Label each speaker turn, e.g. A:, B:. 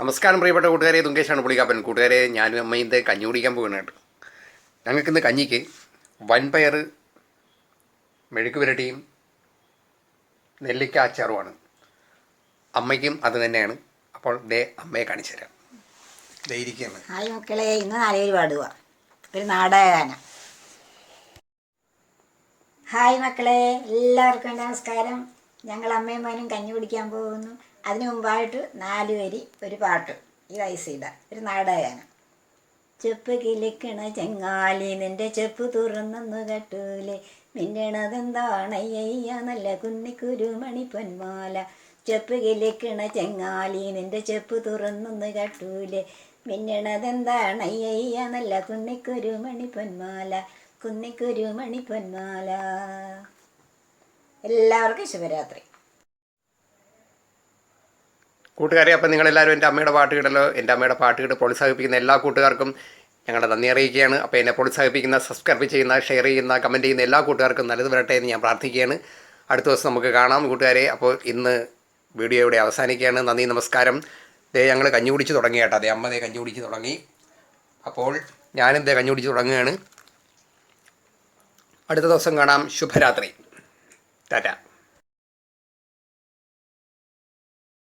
A: നമസ്കാരം പ്രിയപ്പെട്ട കൂട്ടുകാരെ തുങ്കേശാണ് പുളികാപ്പൻ കൂട്ടുകാരെ ഞാനും അമ്മയും ഇന്ന് കഞ്ഞി കുടിക്കാൻ പോകുന്നുണ്ട് ഞങ്ങൾക്കിന്ന് കഞ്ഞിക്ക് വൻപയർ മെഴുക്ക് പുരട്ടിയും നെല്ലിക്ക അച്ചാറുമാണ്. അമ്മയ്ക്കും അത് തന്നെയാണ്. അപ്പോൾ ദേ അമ്മയെ കാണിച്ചു തരാം. ഇരിക്കുകയാണ്.
B: ഹായ് മക്കളെ ഇന്ന് നാലുപേര് പാടുക ഒരു നാടകഗാനം. ഹായ് മക്കളെ എല്ലാവർക്കും നമസ്കാരം. ഞങ്ങൾ അമ്മയും മോനും കഞ്ഞി കുടിക്കാൻ പോകുന്നു. അതിനു മുമ്പായിട്ട് നാല് വരി ഒരു പാട്ട് ഈ വയസ്സിട ഒരു നാടകാനം ചെപ്പ് കിളിക്കണ ചെങ്ങാലി നിന്റെ ചെപ്പ് തുറന്നു കട്ടൂലെ. അയ്യ നല്ല കുന്നിക്കുരുമണി പൊന്മാല. ചെപ്പ് കിളിക്കണ ചെങ്ങാലി നിന്റെ ചെപ്പ് തുറന്നു കട്ടൂലെ. മിന്നണതെന്താണ് അയ്യ നല്ല കുന്നിക്കുരുമണി പൊന്മാല. കുന്നിക്കുരുമണി പൊന്മാല. എല്ലാവർക്കും ശുഭരാത്രി.
A: കൂട്ടുകാരെ അപ്പം നിങ്ങളെല്ലാവരും എന്റെ അമ്മയുടെ പാട്ട് കേട്ടല്ലോ. എന്റെ അമ്മയുടെ പാട്ട് കേട്ട് പ്രോത്സാഹിപ്പിക്കുന്ന എല്ലാ കൂട്ടുകാർക്കും ഞങ്ങളുടെ നന്ദി അറിയിക്കുകയാണ്. അപ്പോൾ എന്നെ പ്രോത്സാഹിപ്പിക്കുന്ന സബ്സ്ക്രൈബ് ചെയ്യുന്ന ഷെയർ ചെയ്യുന്ന കമന്റ് ചെയ്യുന്ന എല്ലാ കൂട്ടുകാർക്കും നല്ലത് വരട്ടെ എന്ന് ഞാൻ പ്രാർത്ഥിക്കുകയാണ്. അടുത്ത ദിവസം നമുക്ക് കാണാം കൂട്ടുകാരെ. അപ്പോൾ ഇന്ന് വീഡിയോ ഇവിടെ അവസാനിക്കുകയാണ്. നന്ദി നമസ്കാരം. ദേ ഞങ്ങൾ കഞ്ഞി കുടിച്ച് തുടങ്ങി കേട്ടോ. അതെ അമ്മ ദേ കഞ്ഞി കുടിച്ച് തുടങ്ങി. അപ്പോൾ ഞാനും ദേ കഞ്ഞി കുടിച്ച് തുടങ്ങുകയാണ്. അടുത്ത ദിവസം കാണാം. ശുഭരാത്രി. ടാറ്റ.